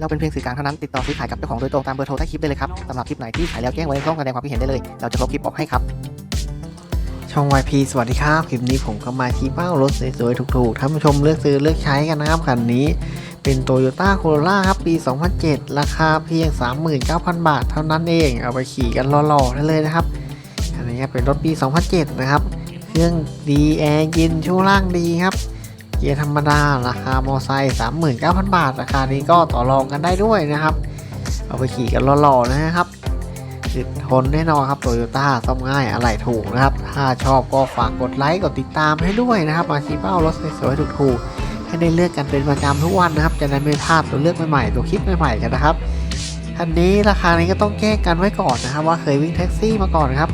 เราเป็นเพียงสื่อกลางเท่านั้นติดต่อซื้อขายกับเจ้าของโดยตรงตามเบอร์โทรใต้คลิปได้เลยครับสำหรับคลิปไหนที่ขายแล้วแจ้งไว้ในช่องแสดงความคิดเห็นได้เลย เราจะลบคลิปออกให้ครับ ช่อง YP สวัสดีครับ คลิปนี้ผมก็มาชี้เป้ารถสวยๆถูกๆท่านผู้ชมเลือกซื้อเลือกใช้กันนะครับคันนี้เป็น Toyota Corolla ครับ ปี 2007 ราคาเพียง 39,000 บาทเท่านั้นเอง เอาไปขี่กันหล่อๆได้เลยนะครับคันนี้เป็นรถปี 2007 นะครับ เครื่องดีแอร์เย็นช่วงล่างดีครับ เกียร์ธรรมดา ราคามอไซค์39,000 บาท ราคานี้ก็ต่อรองกันได้ด้วยนะครับ เอาไปขี่กันหล่อๆนะครับติดทนแน่นอนครับโตโยต้าซ่อมง่ายอะไรถูกนะครับ ถ้าชอบก็ฝากกดไลค์กดติดตามให้ด้วยนะครับ มาชี้เป้ารถสวยๆถูกๆให้ได้เลือกกันเป็นประจำทุกวันนะครับ จะได้ไม่พลาดตัวเลือกใหม่ๆตัวคลิปใหม่ๆกันนะครับคันนี้ราคานี้ก็ต้องแก้กันไว้ก่อนนะครับ ว่าเคยวิ่งแท็กซี่มาก่อนครับ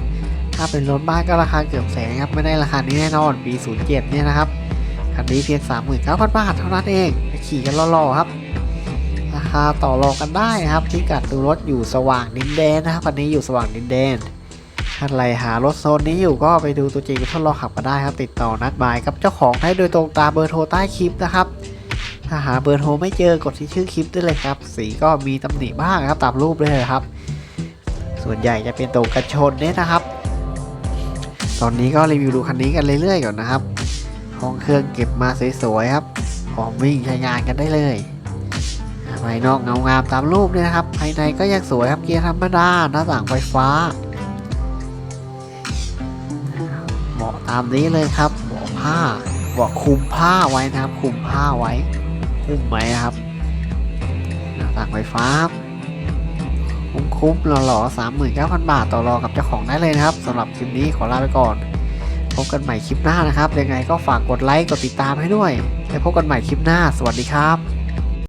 ถ้าเป็นรถบ้านก็ราคาเกือบแสนครับไม่ได้ราคานี้แน่นอนปี 07เนี่ยนะครับ คันนี้เพียง39,000 บาทเท่านั้นเองไปขี่กันหล่อๆครับ ราคาต่อรองกันได้นะครับพิกัดดูรถอยู่สว่างดินแดนนะครับคันนี้อยู่สว่างดินแดนท่านใครหารถโซนนี้อยู่ก็ไปดูตัวจริงทดลองขับมาได้ครับ ติดต่อนัดหมายกับเจ้าของได้โดยตรงตามเบอร์โทรใต้คลิปนะครับถ้าหาเบอร์โทรไม่เจอกดที่ชื่อคลิปได้เลยครับ สีก็มีตำหนิบ้างครับตามรูปเลยครับ ส่วนใหญ่จะเป็นตรงกันชนเนี่ยนะครับ ตอนนี้ก็รีวิวดูคันนี้กันเรื่อยๆก่อนนะครับ ห้องเครื่องเก็บมาสวยๆครับพร้อมวิ่งใช้งานกันได้เลยภายนอกเงางามตามรูปเลยนะครับ ภายในก็ยังสวยครับเกียร์ธรรมดาหน้าต่างไฟฟ้าเบาะตามนี้เลยครับเบาะผ้าเบาะคลุมผ้าไว้นะครับ คุมผ้าไว้ คุ้มไหมครับหน้าต่างไฟฟ้าคุ้มคุ้มๆหล่อๆสามหมื่นเก้าพันบาทต่อรองกับเจ้าของได้เลยนะครับสำหรับคลิปนี้ขอลาไปก่อน พบกันใหม่คลิปหน้านะครับ ยังไงก็ฝากกดไลค์ กดติดตามให้ด้วยแล้วพบกันใหม่คลิปหน้า สวัสดีครับ